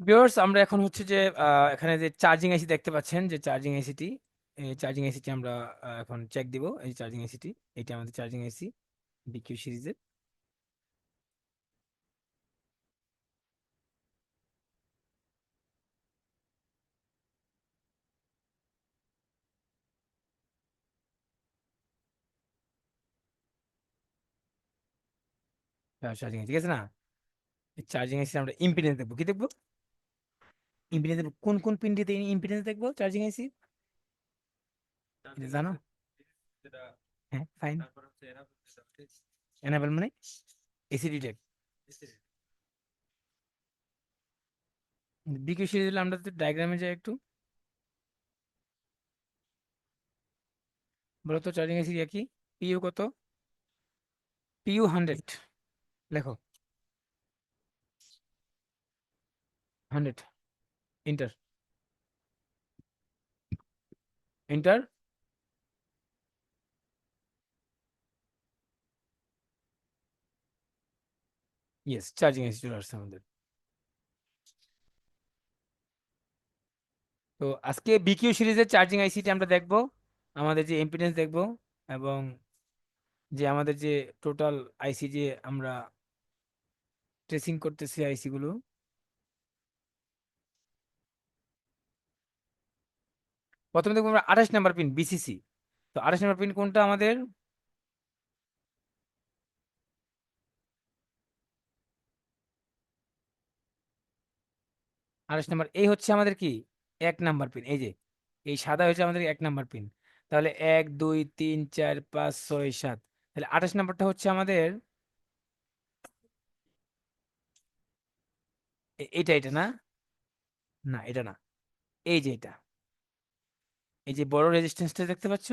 Viewers আমরা এখন হচ্ছে যে এখানে যে চার্জিং এসি দেখতে পাচ্ছেন, যে চার্জিং এসিটি এই চার্জিং এসিটি আমরা এখন চেক দিব, এই চার্জিং এসিটি এটা আমাদের চার্জিং এসি বিকিউ সিরিজের চার্জিং ঠিক আছে না? চার্জিং এসি আমরা ইম্পিডেন্স দেখব, কি দেখব? ইম্পিডেন্স কোন কোন পিনটিতে ইম্পিডেন্স দেখব? চার্জিং এটা জানো? হ্যাঁ ফাইন। এনাবেল মানে এসি ডিটেক্ট বিকিউ সিরিজ আমরা ডায়াগ্রামে যাই একটু। বলো তো চার্জিং এসি কি পিইউ কত? পিইউ হান্ড্রেড লেখো। Hundred inter inter yes charging AC চলে আসছে তো আজকে বিকিউ সিরিজের চার্জিং আইসিটি আমরা দেখব, আমাদের যে ইম্পিডেন্স দেখব, এবং যে আমাদের যে টোটাল আইসি যে আমরা ট্রেসিং করতেছি আইসি প্রথমে দেখব আমরা আঠাশ নাম্বার পিন বিসিসি তো আঠাশ নাম্বার পিন কোনটা আমাদের? আঠাশ নাম্বার, এই হচ্ছে আমাদের কি? এক নাম্বার পিন এই যে, এই সাদা হচ্ছে আমাদের এক নাম্বার পিন তাহলে এক, দুই, তিন, চার, পাঁচ, ছয়, সাত। তাহলে আঠাশ নাম্বারটা হচ্ছে আমাদের এটা এটা না? না, এটা না। এই যে এটা। এই যে বড় রেজিস্ট্যান্সটা দেখতে পাচ্ছ?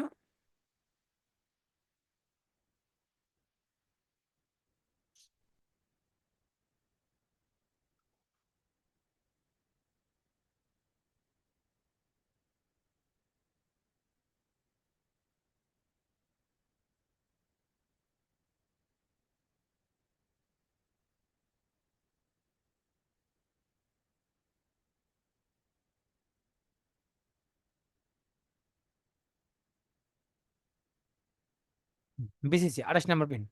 বিসিসি আঠাশ নম্বর পিন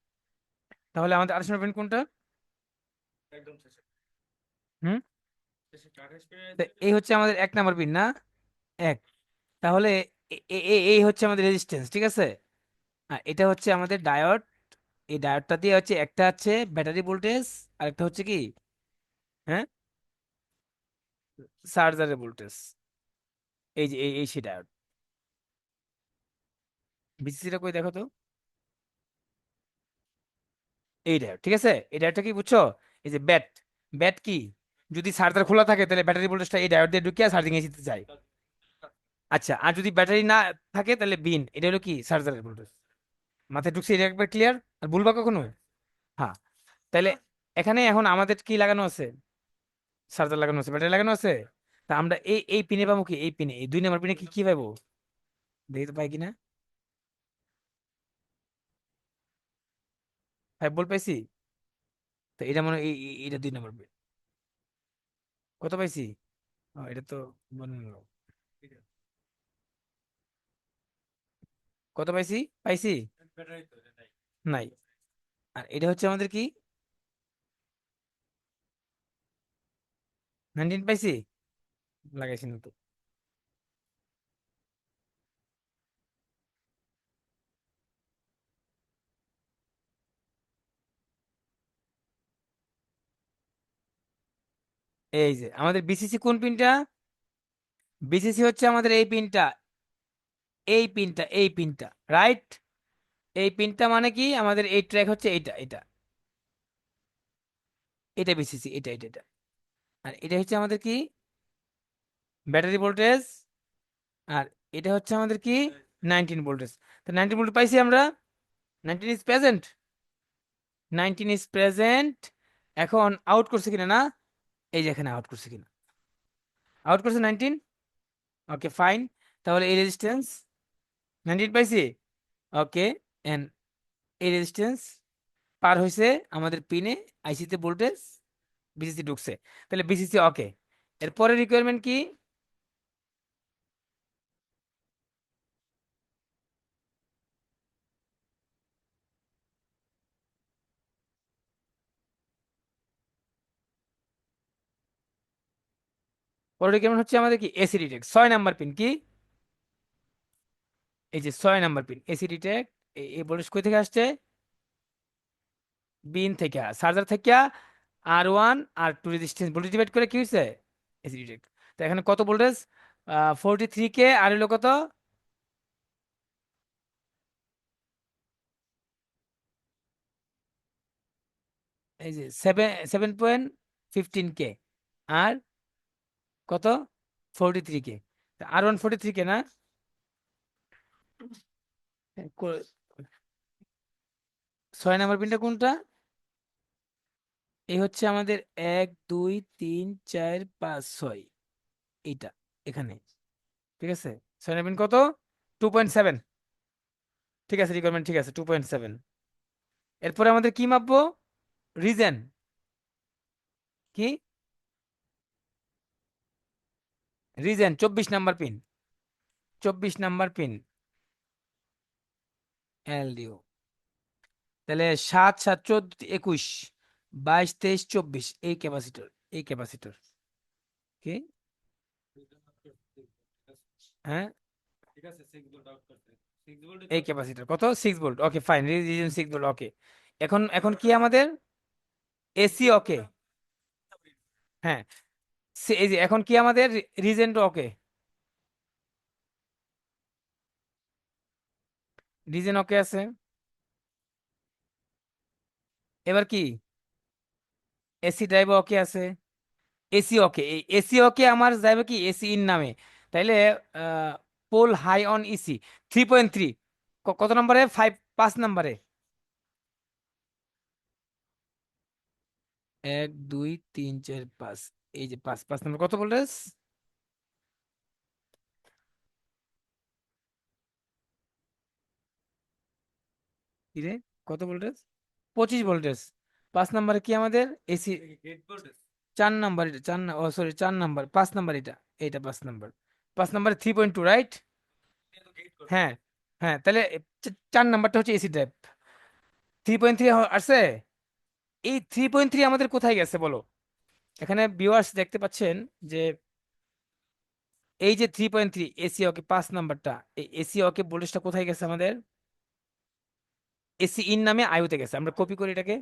তাহলে আমাদের আঠাশ নম্বর পিন কোনটা? একদম হুম? এই হচ্ছে আমাদের এক নাম্বার পিন না? এক। তাহলে এই হচ্ছে আমাদের রেজিস্ট্যান্স ঠিক আছে? এটা হচ্ছে আমাদের ডায়োড এই ডায়োডটা দিয়ে হচ্ছে একটা হচ্ছে ব্যাটারি ভোল্টেজ আর একটা হচ্ছে কি? হ্যাঁ? চার্জারের ভোল্টেজ এই যে এই এই সেই ডায়োড বিসিসিটা কই দেখো তো? এই ডায়োড ঠিক আছে? এই ডায়োডটা কি বুঝছ? এই যে ব্যাট ব্যাট কি? যদি চার্জার খোলা থাকে, তাহলে ব্যাটারি ভোল্টেজটা এই ডায়োড দিয়ে ঢুকিয়ে চার্জিং এসিতে যায় আচ্ছা আর যদি ব্যাটারি না থাকে, তাহলে বিন এটা হলো কি? চার্জারের ভোল্টেজ মাথায় ঢুকছে, এটা একবার ক্লিয়ার আর ভুলবা কখনো? হ্যাঁ। তাহলে এখানে এখন আমাদের কি লাগানো আছে? চার্জার লাগানো আছে ব্যাটারি লাগানো আছে? তা আমরা এই এই পিনে পাবো কি? এই পিনে এই দুই নাম্বার পিনে কি কি পাবো? দেখি তো পাই কিনা? ফাইভ বল পাইছি? তো এটা মনে এটা দুই নম্বর কত পাইছি? এটা তো নিল কত পাইছি? পাইছি? নাই। আর এটা হচ্ছে আমাদের কি? নাইনটিন পাইছি? লাগাইছি না তো এই যে, আমাদের বিসিসি কোন পিনটা বিসিসি হচ্ছে আমাদের এই পিনটা এই পিনটা এই পিনটা রাইট এই পিনটা মানে কি? আমাদের এই ট্র্যাক হচ্ছে এইটা এটা এটা বিসিসি এটা এটা এটা। আর এটা হচ্ছে আমাদের কি? ব্যাটারি ভোল্টেজ আর এটা হচ্ছে আমাদের কি? নাইনটিন ভোল্টেজ তো নাইনটিন ভোল্টেজ পাইছি আমরা? Nineteen is present nineteen is present এখন আউট করছে কিনা না? এই যে এখানে আউট করছে কিনা? আউট করছে নাইনটিন ওকে ফাইন তাহলে এই রেজিস্ট্যান্স নাইনটিন পাইছি? ওকে এন এই রেজিস্ট্যান্স পার হয়েছে আমাদের পিনে আইসিতে ভোল্টেজ বিসিসি ঢুকছে। তাহলে বিসিসি ওকে এরপরে রিকোয়ারমেন্ট কি? পরের রিকোয়ারমেন্ট হচ্ছে আমাদের কি? এসি ডিটেক্ট ছয় নাম্বার পিন কি? এই যে ছয় নাম্বার পিন এসি ডিটেক্ট এই ভোল্টেজ কই থেকে আসছে? বিন থেকে চার্জার থেকে R one R two resistance voltage divide করে কি হয়েছে এসি ডিটেক্ট তো এখানে কত ভোল্টেজ ফোরটি থ্রি কে আর হলো কত? এই যে seven seven point fifteen K আর কত? Forty three K R one forty three K না? ছয় নাম্বার পিনটা কোনটা? এই হচ্ছে আমাদের এক, দুই, তিন, চার, পাঁচ, ছয়। এইটা, এখানে। ঠিক আছে? ছয় নাম্বার পিন কত? টু পয়েন্ট সেভেন ঠিক আছে রিকোয়ারমেন্ট ঠিক আছে টু পয়েন্ট সেভেন এরপরে আমাদের কি মাপবো? রিজেন কি? রিজেন, চব্বিশ নাম্বার পিন চব্বিশ নাম্বার পিন এলডিও। তাহলে সাত সাত, চোদ্দ, একুশ, বাইশ, তেইশ, চব্বিশ, এই ক্যাপাসিটর এই ক্যাপাসিটর। কি? হ্যাঁ? এই ক্যাপাসিটর। কত? Six volt okay fine reason six volt okay এখন এখন কি আমাদের? এসি ওকে হ্যাঁ। এই যে এখন কি আমাদের রিজেন্ট ওকে? রিজেন ওকে আছে। এবার কি? এসি ড্রাইভ ওকে আছে। এসি ওকে, এই এসি ওকে আমার যাবে কি? এসি ইন নামে। তাইলে pole high on EC, three point three. কত নম্বরে? ফাইভ, পাঁচ নম্বরে। এক, দুই, তিন, চার, পাঁচ। এই যে পাঁচ পাঁচ নম্বর কত ভোল্টেজ কত ভোল্টেজ পঁচিশ ভোল্টেজ পাঁচ নম্বরে কি আমাদের? এসি চার নাম্বার এটা, চার ও সরি চার নাম্বার, পাঁচ নাম্বার এটা, এইটা পাঁচ নাম্বার। পাঁচ নাম্বারে থ্রি পয়েন্ট টু রাইট হ্যাঁ হ্যাঁ তাহলে চার নাম্বারটা হচ্ছে AC drive three point three আসছে এই থ্রি পয়েন্ট থ্রি আমাদের কোথায় গেছে বলো? এখানে ভিউয়ার্স দেখতে পাচ্ছেন যে এই যে three point three AC okay পাঁচ নাম্বারটা এই এসি ওকে ভোল্টেজটা কোথায় গেছে আমাদের? এসি ইন নামে আয়ুতে গেছে। আমরা কপি করি এটাকে।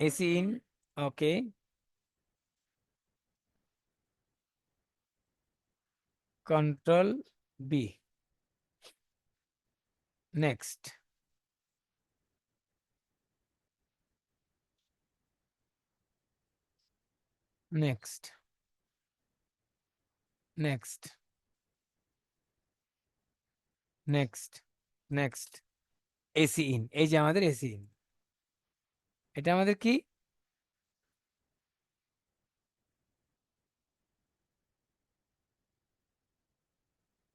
AC in okay control B next next next next next AC in এই যে আমাদের এসি ইন এটা আমাদের কি?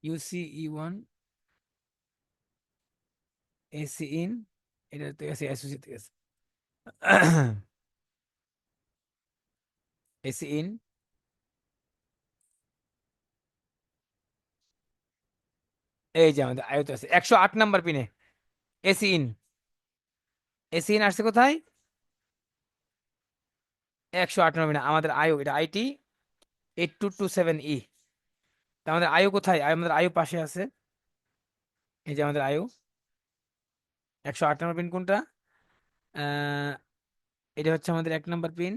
ইউসিই ওয়ান এসি ইন এটা তো তে গেছে এসি ইন এই যে আমাদের আয়ত আছে। একশো আট নাম্বার পিনে। এসি ইন এসি ইন আসছে কোথায়? একশো আট নম্বর পিনে। আমাদের আয়ু, এটা IT eight two two seven ই তা আমাদের আয়ু কোথায়? আমাদের আয়ু পাশে আছে। এই যে আমাদের আয়ু। একশো আট নম্বর পিন কোনটা? এটা হচ্ছে আমাদের এক নম্বর পিন।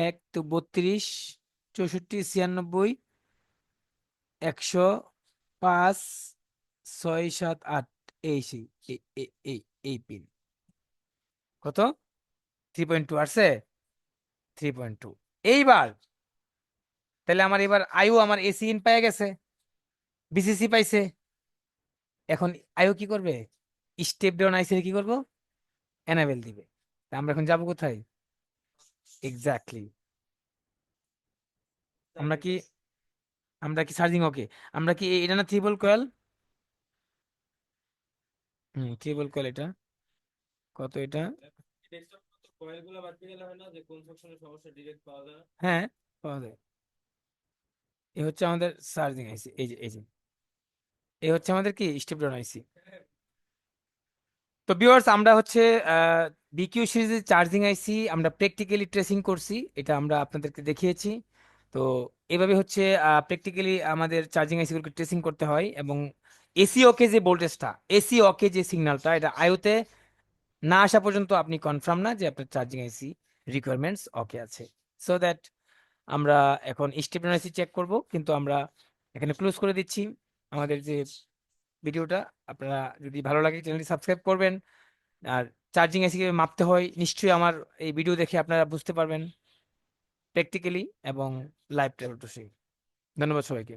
এক তো বত্রিশ, চৌষট্টি, ছিয়ানব্বই, একশো পাঁচ, ছয়, সাত, আট। এই সেই এই এই পিন কত? থ্রি পয়েন্ট টু আসছে? থ্রি পয়েন্ট টু এইবার, তাহলে আমার এবার আয়ু আমার এসি ইন পেয়ে গেছে। বিসিসি পাইছে। এখন আয়ু কি করবে? স্টেপ ডাউন আইসি কি করব? এনাবেল দিবে। আমরা এখন যাব কোথায়? এক্স্যাক্টলি আমরা কি আমরা কি চার্জিং ওকে আমরা কি এটা না থ্রিবল কয়েল হুম থ্রিবল কয়েল এটা। কত এটা? কয়েলগুলো বাড়তে গেলে হয় না যে কোন সেকশনের সমস্যা ডিরেক্ট পাওয়া যায়। হ্যাঁ পাওয়া যায় এই হচ্ছে আমাদের চার্জিং আইসি এই যে এই যে। এই হচ্ছে আমাদের কি স্টেপ ডাউন আইসি তো ভিউয়ার্স আমরা হচ্ছে বিকিউ সিরিজের চার্জিং আইসি, আমরা প্র্যাকটিক্যালি ট্রেসিং করছি, এটা আমরা আপনাদেরকে দেখিয়েছি। তো এভাবে হচ্ছে প্র্যাকটিক্যালি আমাদের চার্জিং আইসিগুলোকে ট্রেসিং করতে হয় এবং এসি ওকে যে ভোল্টেজটা এসি ওকে যে সিগন্যালটা এটা আইওতে না আসা পর্যন্ত আপনি কনফার্ম না যে আপনার চার্জিং আইসি রিকোয়ারমেন্টস ওকে আছে। সো দ্যাট আমরা এখন স্টেপ আইসি চেক করব, কিন্তু আমরা এখানে ক্লোজ করে দিচ্ছি আমাদের যে ভিডিওটা আপনারা যদি ভালো লাগে চ্যানেলটি সাবস্ক্রাইব করবেন, আর চার্জিং এসি কীভাবে মাপতে হয়। নিশ্চয়ই আমার এই ভিডিও দেখে আপনারা বুঝতে পারবেন প্র্যাকটিক্যালি এবং লাইভ ট্রাভেল টু ধন্যবাদ সবাইকে।